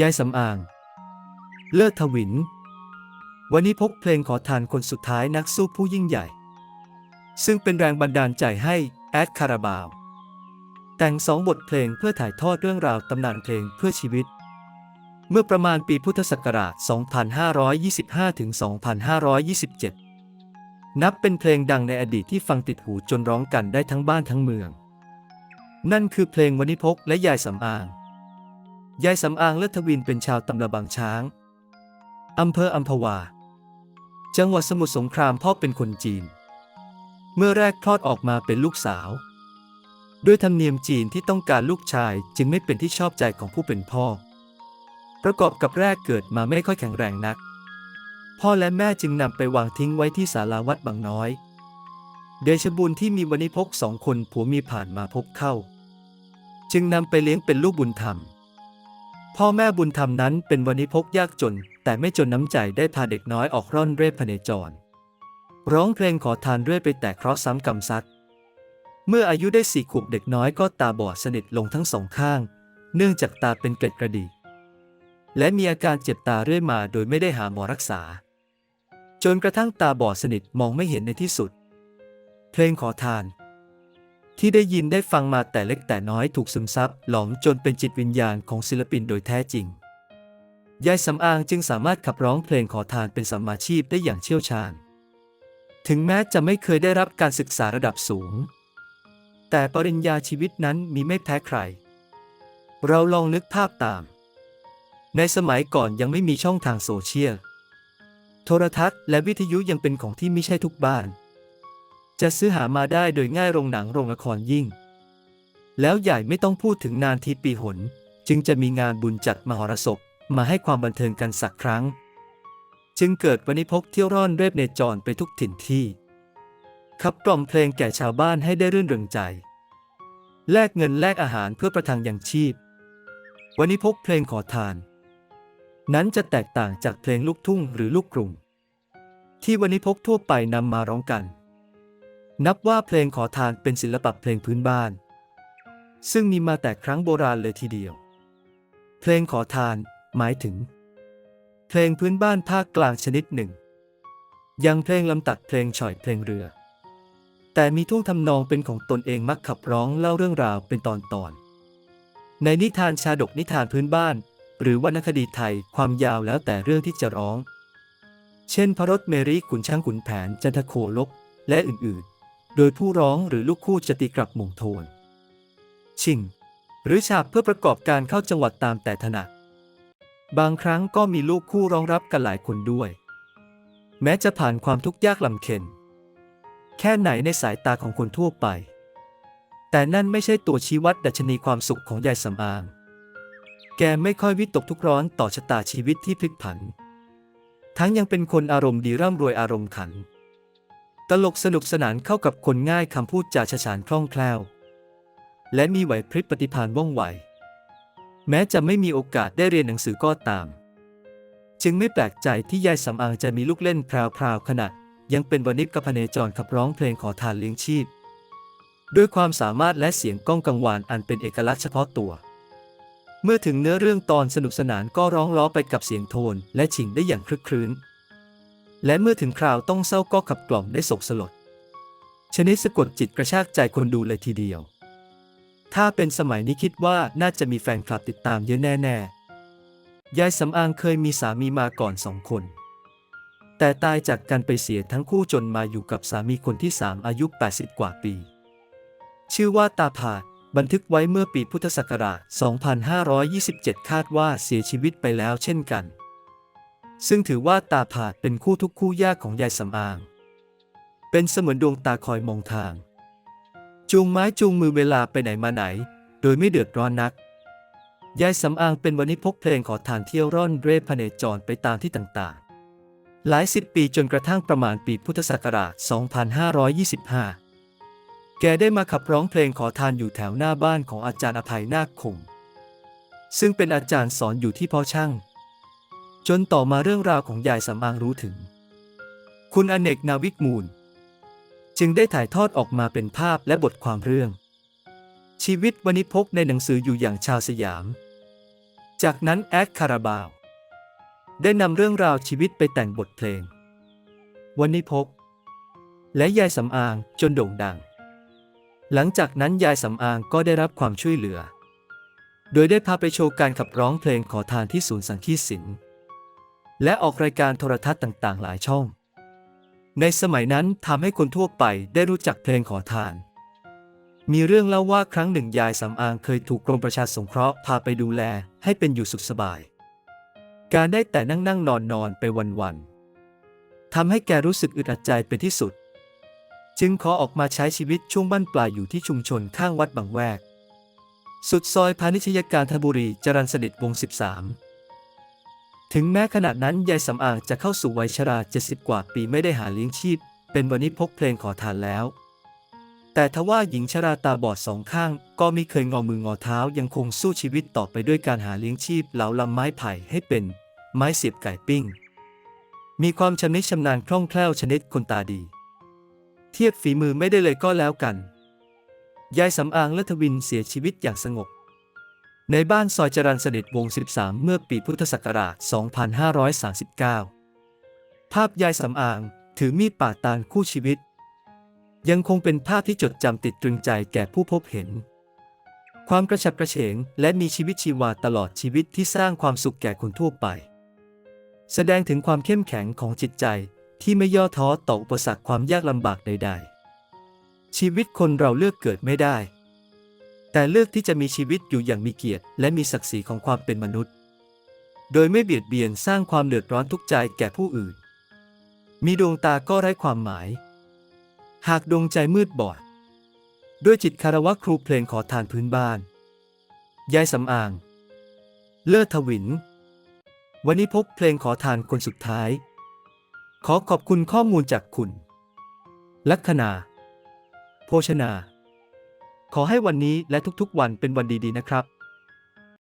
ยายสำอาง เลิศทวิน วันนี้พกเพลงขอทานคนสุดท้ายนักสู้ผู้ยิ่งใหญ่ ซึ่งเป็นแรงบันดาลใจให้แอดคาราบาว แต่งสองบทเพลงเพื่อถ่ายทอดเรื่องราวตำนานเพลงเพื่อชีวิต เมื่อประมาณปีพุทธศักราช 2525 ถึง 2527 นับเป็นเพลงดังในอดีตที่ฟังติดหูจนร้องกันได้ทั้งบ้านทั้งเมือง นั่นคือเพลงวณิพกและยายสำอาง ยายสำอางเลิศทวินเป็นชาวตำระบางช้าง อำเภออัมพวา จังหวัดสมุทรสงครามพ่อเป็นคนจีน เมื่อแรกคลอดออกมาเป็นลูกสาว ด้วยธรรมเนียมจีนที่ต้องการลูกชายจึงไม่เป็นที่ชอบใจของผู้เป็นพ่อ ประกอบกับแรกเกิดมาไม่ค่อยแข็งแรงนัก พ่อและแม่จึงนำไปวางทิ้งไว้ที่ศาลาวัดบางน้อย เดชบุญที่มีวณิพกสองคนผัวมีผ่านมาพบเข้า จึงนำไปเลี้ยงเป็นลูกบุญธรรม พ่อแม่บุญธรรมนั้นเป็นวณิพกยากจน แต่ไม่จนน้ำใจได้พาเด็กน้อยออกร่อนเร่พเนจร ร้องเพลงขอทานเรื่อยไปแต่เคราะห์ซ้ำกรรมซัดเมื่ออายุได้สี่ขวบเด็กน้อยก็ตาบอดสนิทลงทั้งสองข้าง เนื่องจากตาเป็นเกล็ดกระดีและมีอาการเจ็บตาเรื่อยมาโดยไม่ได้หาหมอรักษา จนกระทั่งตาบอดสนิทมองไม่เห็นในที่สุด เพลงขอทาน ที่ได้ยินได้ฟังมาแต่เล็กแต่น้อยถูกซึมซับหลอมจนเป็นจิตวิญญาณของศิลปินโดยแท้จริง ยายสำอางจึงสามารถขับร้องเพลงขอทานเป็นสัมมาชีพได้อย่างเชี่ยวชาญ ถึงแม้จะไม่เคยได้รับการศึกษาระดับสูง แต่ปริญญาชีวิตนั้นมีไม่แพ้ใคร เราลองนึกภาพตาม ในสมัยก่อนยังไม่มีช่องทางโซเชียล โทรทัศน์และวิทยุยังเป็นของที่ไม่ใช่ทุกบ้าน จะซื้อหามาได้โดยง่ายโรงหนังโรงละครยิ่ง แล้วใหญ่ไม่ต้องพูดถึงนานทีปีหน จึงจะมีงานบุญจัดมหรสพมาให้ความบันเทิงกันสักครั้ง จึงเกิดวณิพกเที่ยวร่อนเร่เนจรไปทุกถิ่นที่ขับกล่อมเพลงแก่ชาวบ้านให้ได้รื่นเริงใจ แลกเงินแลกอาหารเพื่อประทังยังชีพวณิพกเพลงขอทาน นั้นจะแตกต่างจากเพลงลูกทุ่งหรือลูกกรุงที่วณิพกทั่วไปนำมาร้องกัน นับว่าเพลงขอทานเป็นศิลปะเพลงพื้นบ้าน ซึ่งมีมาแต่ครั้งโบราณเลยทีเดียว เพลงขอทานหมายถึง เพลงพื้นบ้านภาคกลางชนิดหนึ่ง ยังเพลงลำตัดเพลงฉ่อยเพลงเรือ แต่มีท่วงทำนองเป็นของตนเองมักขับร้องเล่าเรื่องราวเป็นตอนตอนๆในนิทานชาดกนิทานพื้นบ้าน หรือวรรณคดีไทยความยาวแล้วแต่เรื่องที่จะร้อง เช่นพระรถเมรีขุนช้างขุนแผนจันทโคลกและอื่นๆ โดยผู้ร้องหรือลูกคู่จะตีกลับหม่งโทน ชิง หรือฉาบเพื่อประกอบการเข้าจังหวัดตามแต่ถนัด บางครั้งก็มีลูกคู่ร้องรับกันหลายคนด้วย แม้จะผ่านความทุกข์ยากลำเค็ญแค่ไหนในสายตาของคนทั่วไป แต่นั่นไม่ใช่ตัวชี้วัดดัชนีความสุขของยายสำอาง แกไม่ค่อยวิตกทุกข์ร้อนต่อชะตาชีวิตที่พลิกผัน ทั้งยังเป็นคนอารมณ์ดีร่ำรวยอารมณ์ขัน ตลกสนุกสนานเข้ากับคนง่ายคำพูดจาฉฉานคล่องแคล่ว และมีไหวพริบปฏิภาณว่องไว แม้จะไม่มีโอกาสได้เรียนหนังสือก็ตาม จึงไม่แปลกใจที่ยายสำอางจะมีลูกเล่นพราวๆขณะยังเป็นวณิพกพเนจรขับร้องเพลงขอทานเลี้ยงชีพ ด้วยความสามารถและเสียงก้องกังวานอันเป็นเอกลักษณ์เฉพาะตัว เมื่อถึงเนื้อเรื่องตอนสนุกสนานก็ร้องล้อไปกับเสียงโทนและฉิงได้อย่างคลึกครื้น และเมื่อถึงคราวต้องเศร้าก็ขับกล่อมได้สกสลด ชนิดสะกดจิตกระชากใจคนดูเลยทีเดียว ถ้าเป็นสมัยนี้คิดว่าน่าจะมีแฟนคลับติดตามเยอะแน่ๆ ยายสำอางเคยมีสามีมาก่อนสองคน แต่ตายจากกันไปเสียทั้งคู่จนมาอยู่กับสามีคนที่สามอายุ 80 กว่าปี ชื่อว่าตาผาดบันทึกไว้เมื่อปีพุทธศักราช 2527 คาดว่าเสียชีวิตไปแล้วเช่นกัน ซึ่งถือว่าตาผาดเป็นคู่ทุกคู่ยากของยายสำอาง เป็นเสมือนดวงตาคอยมองทาง จูงไม้จูงมือเวลาไปไหนมาไหน โดยไม่เดือดร้อนนัก ยายสำอางเป็นวณิพกเพลงขอทานเที่ยวร่อนเร่พเนจรไปตามที่ต่างๆ หลายสิบปีจนกระทั่งประมาณปีพุทธศักราช 2525 แกได้มาขับร้องเพลงขอทานอยู่แถวหน้าบ้านของอาจารย์อภัยนาคคงซึ่งเป็นอาจารย์สอนอยู่ที่พ่อช่าง จนต่อมาเรื่องราวของยายสำอางรู้ถึง คุณอเนกนาวิกมูล จึงได้ถ่ายทอดออกมาเป็นภาพและบทความเรื่อง ชีวิตวณิพกในหนังสืออยู่อย่างชาวสยาม จากนั้นแอดคาราบาว ได้นำเรื่องราวชีวิตไปแต่งบทเพลงวันิพบและยายสำอางจนโด่งดัง หลังจากนั้นยายสำอางก็ได้รับความช่วยเหลือ โดยได้พาไปโชว์การขับร้องเพลงขอทานที่ศูนย์สังคีตศิลป์ และออกรายการโทรทัศน์ต่างๆ หลายช่อง ในสมัยนั้นทำให้คนทั่วไปได้รู้จักเพลงขอทาน มีเรื่องเล่าว่าครั้งหนึ่งยายสำอางเคยถูกกรมประชาสงเคราะห์พาไปดูแลให้เป็นอยู่สุขสบาย การได้แต่นั่งนั่งนอนนอนไปวันๆทำให้แกรู้สึกอึดอัดใจเป็นที่สุด จึงขอออกมาใช้ชีวิตช่วงบั้นปลายอยู่ที่ชุมชนข้างวัดบางแวก สุดซอยพาณิชยการธนบุรีจรัญสนิทวง 13 ถึงแม้ขณะนั้นยายสำอางจะเข้าสู่วัยชรา 70 กว่าปีไม่ได้หาเลี้ยงชีพ เป็นวันนี้พกเพลงขอทานแล้ว แต่ทว่าหญิงชราตาบอดสองข้าง ก็ไม่เคยงอมืองอเท้ายังคงสู้ชีวิตต่อไปด้วยการหาเลี้ยงชีพเหลาลำไม้ไผ่ให้เป็น ไม้เสียบไก่ปิ้ง มีความชำนิชำนาญคล่องแคล่วชนิดคนตาดี เทียบฝีมือไม่ได้เลยก็แล้วกันยายสำอางและทวินเสียชีวิตอย่างสงบ ในบ้านซอยจรัญสนิทวง 13 เมื่อปีพุทธศักราช 2539 ภาพยายสำอางถือมีดปาดตาลคู่ชีวิต ยังคงเป็นภาพที่จดจำติดตรึงใจแก่ผู้พบเห็น ความกระฉับกระเฉงและมีชีวิตชีวาตลอดชีวิตที่สร้างความสุขแก่คนทั่วไป แสดงถึงความเข้มแข็งของจิตใจที่ไม่ย่อท้อต่ออุปสรรคความยากลำบากใด ๆ ชีวิตคนเราเลือกเกิดไม่ได้ แต่เลือกที่จะมีชีวิตอยู่อย่างมีเกียรติ และมีศักดิ์ศรีของความเป็นมนุษย์ โดยไม่เบียดเบียนสร้างความเดือดร้อนทุกใจแก่ผู้อื่น มีดวงตาก็ไร้ความหมาย หากดวงใจมืดบอด ด้วยจิตคารวะครูเพลงขอทานพื้นบ้าน ยายสำอาง เลิศทวิน วันนี้พบเพลงขอทานคนสุดท้าย ขอขอบคุณข้อมูลจากคุณ ลัคนา โภชนา ขอให้วันนี้และทุกๆวันเป็นวันดีๆนะครับ